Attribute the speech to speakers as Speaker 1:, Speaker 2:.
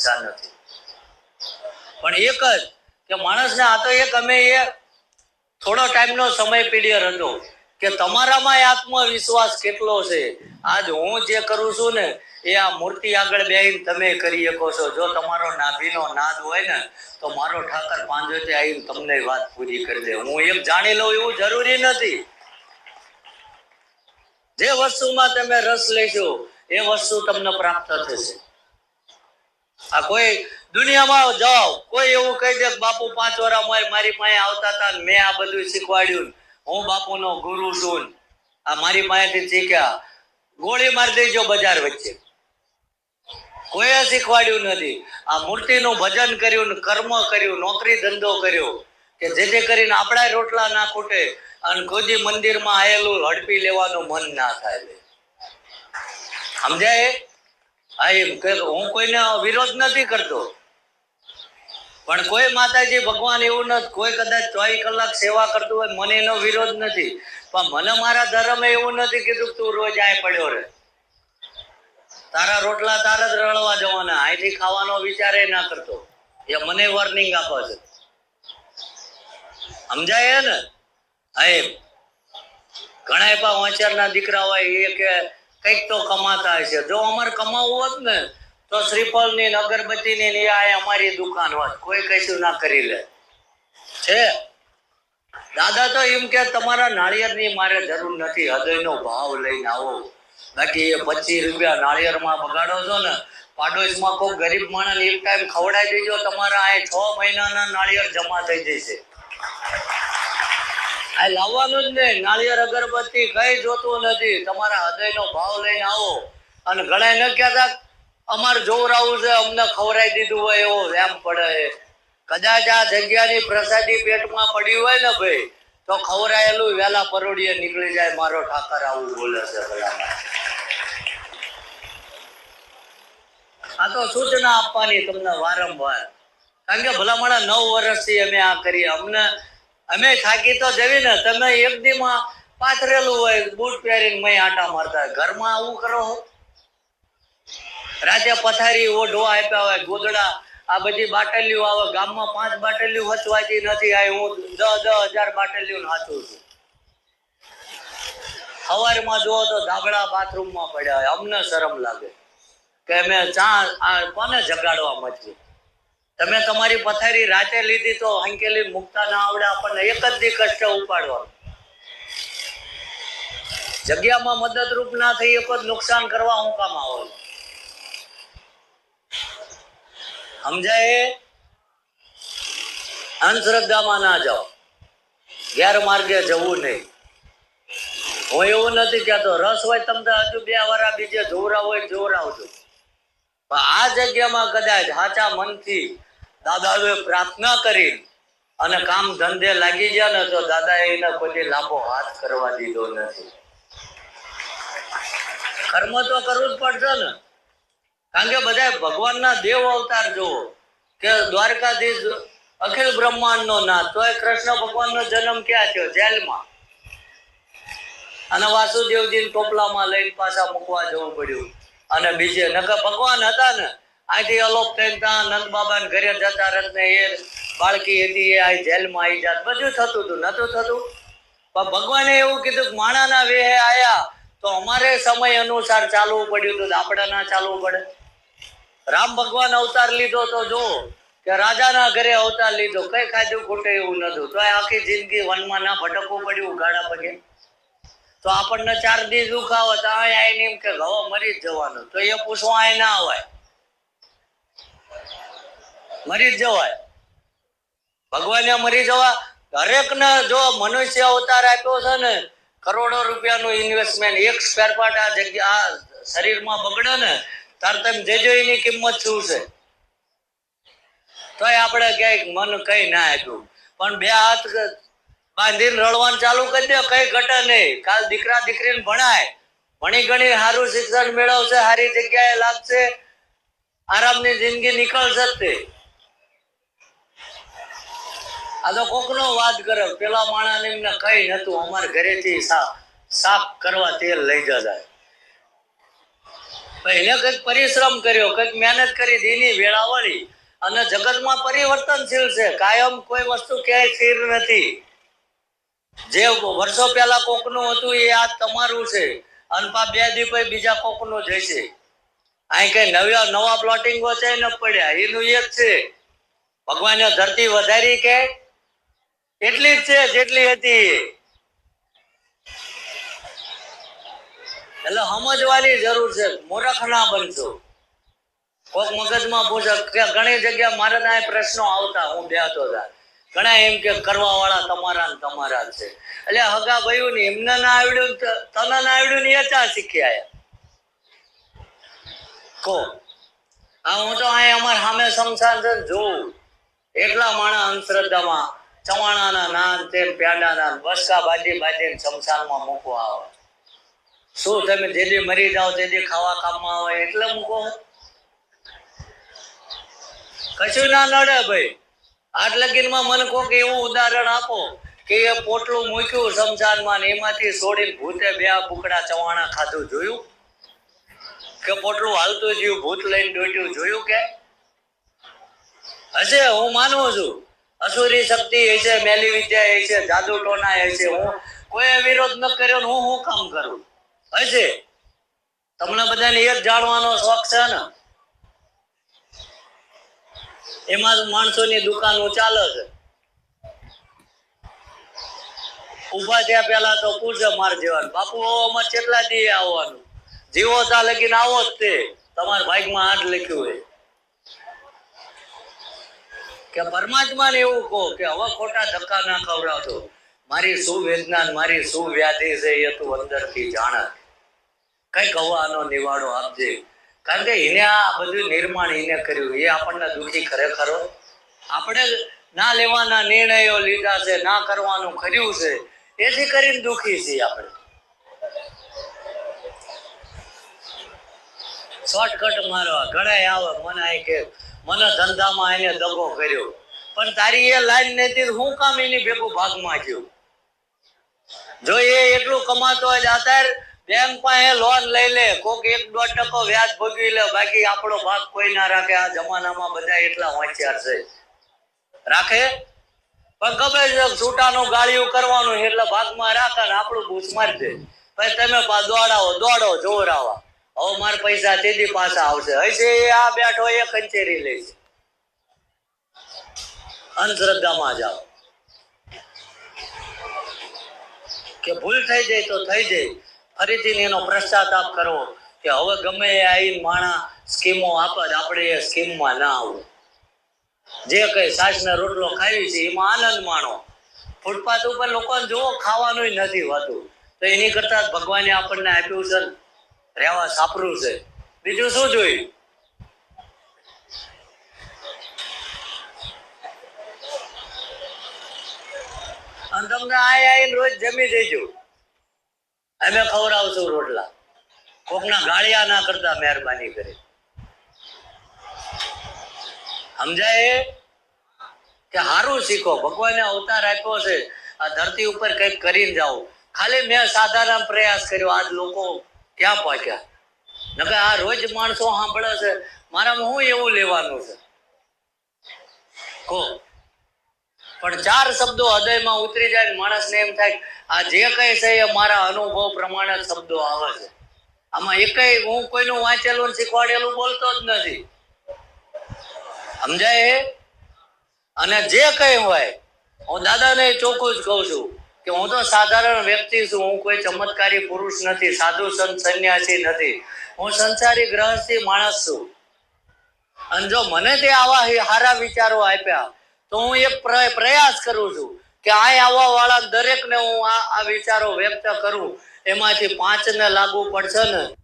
Speaker 1: અપેક્ષા નથી. પણ એક જ કે માણસને આ તો એક અમે એ થોડો ટાઈમનો સમય પીડિયર હતો કે તમારામાં આત્મવિશ્વાસ કેટલો છે? આજ હું જે કરું છું ને, એ આ મૂર્તિ આગળ બેહીને તમે કરી શકો છો. જો તમારો નાભીનો નાદ હોય ને, તો મારો ઠાકર પાંજોતે આવીને તમને વાત પૂરી કરી દે. હું એમ જાણી લઉં એવું જરૂરી નથી. જે વસ્તુમાં તમે રસ લેશો, એ વસ્તુ તમને પ્રાપ્ત થશે. આ કોઈ દુનિયામાં જાઓ, કોઈ એવું કહી દે બાપુ પાંચ વરા મારી મારી પાસે આવતા હતા મેં આ બધું શીખવાડ્યું હું બાપુનો ગુરુ છું આ મારી પાસેથી શીખ્યા. ગોળી મારી દેજો બજાર વચ્ચે. કોઈએ શીખવાડ્યું નથી. આ મૂર્તિનું ભજન કર્યું કર્મ કર્યું, નોકરી ધંધો કર્યો કે જેથી કરીને આપણા રોટલા ના ખૂટે અને ખુદી મંદિરમાં આવેલું હડપી લેવાનું મન ના થાય. સમજાય? હા કોઈને વિરોધ નથી કરતો. પણ કોઈ માતાજી ભગવાન એવું નથી, કોઈ કદાચ ચોવીસ કલાક સેવા કરતું હોય, મને એનો વિરોધ નથી. પણ મને મારા ધર્મે એવું નથી કીધું તું રોજ આ પડ્યો રે. તારા રોટલા તારા જ રળવા જવાના, અહીંથી ખાવાનો વિચાર એ ના કરતો. એ મને વોર્નિંગ આપે છે. સમજાય ને? હા, એમ. ઘણા એવા હોશિયારના દીકરા હોય, એ કે કંઈક તો કમાતા હશે. જો અમારે કમાવું હોત ને, તો શ્રીફળની અગરબત્તી ની આ અમારી દુકાન હોત. કોઈ કશું ના કરી લે. છે? દાદા તો એમ કે તમારા નાળિયેરની મારે જરૂર નથી. હૃદયનો ભાવ લઈને આવો. બાકી એ પચીસ રૂપિયા નાળિયેરમાં બગાડો છો ને, પાડોશમાં કોઈ ગરીબ માણસ એક ટાઈમ ખવડાવી દેજો, તમારા આ છ મહિનાના નાળિયેર જમા થઈ જશે. આ લાવવાનું જ નહીં. નાળિયેર અગરબત્તી કઈ જોતું નથી. તમારા હૃદયનો ભાવ લઈને આવો. અને ઘણા ન કહેતા અમારે જોવરાવું છે, અમને ખવરાઈ દીધું હોય એવો એમ પડે. કદાચ આ જગ્યાની પ્રસાદી પેટમાં પડી હોય ને ભાઈ, તો ખવરાયેલું વેલા પરોડીએ નીકળી જાય મારો ઠાકર આવું બોલે છે આ તો સૂચના આપવાની તમને વારંવાર. કારણ કે ભલામણા નવ વર્ષથી અમે આ કરીએ. અમને અમે થાકી તો જવી ને, તમે એક દીમાં પાથરેલું હોય, બૂટ પહેરીને મય આટા મારતા. ઘરમાં આવું કરો? રાતે પથારી ઓઢવા આપ્યા હોય, ગોદડા, આ બધી બાટલીઓ આવે. ગામમાં પાંચ બાટલીઓ વચવાતી નથી. આ હું દસ દસ હજાર બાટલીઓ નાચું છું. સવારમાં જુઓ તો ધાબળા બાથરૂમમાં પડ્યા હોય. અમને શરમ લાગે. કે અમે ચા કોને જગાડવા મચી તમે તમારી પથારી રાતે લીધી તો હંકેલી મુકતા ના આવડે, આપણને એક જ દી કષ્ટ ઉપાડવાનું. જગ્યામાં મદદરૂપ ના થઈ એક જ નુકસાન કરવા હું કામ આવો? સમજાય? અંધશ્રદ્ધામાં ના જાઓ. ગેરમાર્ગે જવું નહીં. હું એવું નથી કહેતો, રસ હોય તમને હજુ બે વારા બીજે જોવરા હોય જોવરાવજો. આ જગ્યામાં કદાચ સાચા મનથી દાદાએ પ્રાર્થના કરી અને કામ ધંધે લાગી ગયા ને તો દાદા એને કોઈ લાંબો હાથ કરવા દીધો નથી. કર્મ તો કરવું જ પડશે ને. કારણ કે બધા ભગવાનના દેવ અવતાર જુઓ, કે દ્વારકાધીશ અખિલ બ્રહ્માંડનો નાથ એ કૃષ્ણ ભગવાનનો જન્મ ક્યાં થયો? જેલમાં. અને વાસુદેવજી ટોપલામાં લઈને પાછા મૂકવા જવું પડ્યું. અને બીજે નકર ભગવાન હતા ને અહીંથી અલોપ થઈને ત્યાં નંદ બાબા ઘરે જતા રહે ને એ બાળકી હતી, એ આ જેલમાં આવી જાત. બધું થતું હતું, નતું થતું. પણ ભગવાને એવું કીધું કે માણાના વેહે આયા તો અમારે સમય અનુસાર ચાલવું પડ્યું હતું આપણે ના ચાલવું પડે. રામ ભગવાન અવતાર લીધો તો જો, કે રાજાના ઘરે અવતાર લીધો. કઈ ખાધું ખોટે એવું નતું તો આખી જિંદગી વનમાં ના ભટકવું પડ્યું ગાડા પગે. તો આપણને ચાર દી દુઃખ આવે તો અહીંયા એમ કે હવે મરી જ જવાનું. તો એ પૂછવા અહીં ના અવાય મરી જવાય. ભગવાને મરી જવા. દરેક ને જો મનુષ્ય અવતાર આપ્યો છે ને, કરોડો રૂપિયાનું ઇન્વેસ્ટમેન્ટ એક સ્પેર પાર્ટ આ જગ્યા શરીરમાં બગડે ને, તાર તમે જેજો એની કિંમત શું છે? તોય આપણે ક્યાંક મન કઈ ના આપ્યું. પણ બે હાથ બાંધીને રડવાનું ચાલુ કરી દે, કઈ ઘટે નહીં. કાલ દીકરા દીકરીને ભણાય. ભણી ગણી સારું શિક્ષણ મેળવશે, સારી જગ્યાએ લાગશે. આરામની જિંદગી નીકળશે જ તે. આ તો કોકનો વાત કરે. પેલા માણસ એમને કઈ નતું અમારા ઘરેથી સા- સાફ કરવા તેલ લઈ જતા. એને કંઈક પરિશ્રમ કર્યો. કંઈક મહેનત કરી દીની વેળાવળી અને જગતમાં પરિવર્તનશીલ છે. કાયમ કોઈ વસ્તુ ક્યાંય સ્થિર નથી. જે વર્ષો પહેલા કોકનું હતું, એ આજ તમારું છે. અનપા બે દી પછી બીજા કોકનું જશે અહીં કઈ નવા નવા પ્લોટિંગો છે ન પડ્યા. એનું એક છે. ભગવાને ધરતી વધારી કે એટલી જ છે, જેટલી હતી? એટલે સમજવાની જરૂર છે, મૂર્ખ ના બનશો. કોક મગજમાં પૂછે ઘણી જગ્યા મારા ના પ્રશ્નો આવતા, હું બેહતો હતા ઘણા એમ કે કરવા વાળા તમારા તમારા છે. એટલે હગા ભયું ને એમને ના આવડ્યું તને ના આવડ્યું ને એ ચા શીખી આયા. કો આ હું તો અહીં અમારા સામે સંસાર જોઉં. એટલા માણસ અંધશ્રદ્ધામાં ચવાણાના નાન તેલ પ્યાડાના બસકા બાજી બાજી સંસારમાં મૂકવા આવે. શું તમે જેદી મરી જાઓ જેદી ખાવા કામમાં આવે, એટલે મૂકો. કશું ના નડે ભાઈ. આટ લગીનમાં મને કોક એવું ઉદાહરણ આપો કે એ પોટલું મૂક્યું શમશાનમાં ને એમાંથી છોડીને ભૂતે બે બુકડા ચવાણા ખાધું જોયું? કે પોટલું હાલતું જ્યું ભૂત લઈને દોટ્યું, જોયું કે? હશે, હું માનું છું. અસુરી શક્તિ હશે મેલી વિદ્યા હશે જાદુ ટોના હશે હું કોઈ વિરોધ ન કર્યો હું હું કામ કરું? હશે તમને બધાને એક જાણવાનો શોખ છે ને? એમાં માણસોની દુકાનો ચાલે છે. ઊભા થયા પેલા તો પૂછે માર જેવાનું. બાપુ, આમાં કેટલા દી આવવાનું? જીવો તા લગીને આવો જ તે. તમારા ભાગમાં આઠ લખ્યું હોય. કે પરમાત્માને એવું કહો કે હવે ખોટા ધક્કા ના ખવડાવતો. મારી શું વેદના મારી શું વ્યાધિ છે એ તું અંદરથી જાણે. કંઈક હવે નિવાડો આપજે. કારણ કે એને આ બધું નિર્માણ એને કર્યું. એ આપણને દુઃખી ખરેખરો આપણે ના લેવાના નિર્ણયો લીધા છે, ના કરવાનું કર્યું છે, એથી કરીને દુઃખી છીએ આપણે. શોર્ટકટ મારવા. ઘણા આવે. મને કે મને ધંધામાં એને દગો કર્યો. પણ તારી એ લાઈન નથી હું કામ એની ભેગું ભાગમાં ગયું જો એ એટલું કમાતો હોય અત્યારે બેંક પાસે લોન લઈ લે કોક એક દોઢ ટકો વ્યાજ ભોગવી લે, બાકી આપણો ભાગ કોઈ ના રાખે. આ જમાનામાં બધા એટલા હોશિયાર છે. રાખે? પણ ખબર છે છૂટાનું ગાળિયું કરવાનું એટલે ભાગમાં રાખે ને આપણું ભૂસ મારી દે. પછી તમે દોડાવો, દોડો જોરાવા હવે મારા પૈસા તેથી પાછા આવશે. હશે આ બેઠો એ કંચેરી લે છે. અંધશ્રદ્ધામાં જાઓ. કે ભૂલ થઈ જાય તો થઈ જાય. ફરીથી એનો પશ્ચાતાપ કરવો કે હવે ગમે એ આવીને માણા સ્કીમો આપે આપણે એ સ્કીમમાં ના આવવું જે કઈ સાસને રોટલો ખાવી છે, એમાં આનંદ માણો. ફૂટપાથ ઉપર લોકોને જુઓ, ખાવાનું નથી હોતું. તો એની કરતા ભગવાને આપણને આપ્યું છે રહેવા સાપરું છે. બીજું શું જોયું? અને તમને આય આઈને રોજ જમી દેજો. અમે ખવડાવશું રોટલા. કોકના ગાળિયા ના કરતા મહેરબાની કરી. સમજાય? કે સારું શીખો. ભગવાને અવતાર આપ્યો છે. આ ધરતી ઉપર કંઈક કરીને જાઓ. ખાલી મેં સાધારણ પ્રયાસ કર્યો. આજ લોકો ક્યાં પહોંચ્યા? નકર આ રોજ માણસો સાંભળે છે. મારામાં હું એવું લેવાનું છે? કહો. પણ ચાર શબ્દો હૃદયમાં ઉતરી જાય માણસને એમ થાય આ જે કઈ છે એ મારા અનુભવ પ્રમાણે શબ્દો આવે છે. આમાં એકય હું કોઈનું વાંચેલું શીખવાડેલું બોલતો જ નથી. સમજાય? અને જે કઈ હોય, હું દાદાને ચોખ્ખું જ કહું છું. કે હું તો સાધારણ વ્યક્તિ છું, હું કોઈ ચમત્કારી પુરુષ નથી, સાધુ સંત, સંન્યાસી નથી. હું સંસારી ગ્રહસ્થી માણસ છું. અને જો મને તે આવા સારા વિચારો આપ્યા, તો હું પ્ર- પ્રયાસ કરું છું કે આ આવવા વાળા દરેકને હું આ વિચારો વ્યક્ત કરું. એમાંથી પાંચને લાગુ પડશે ને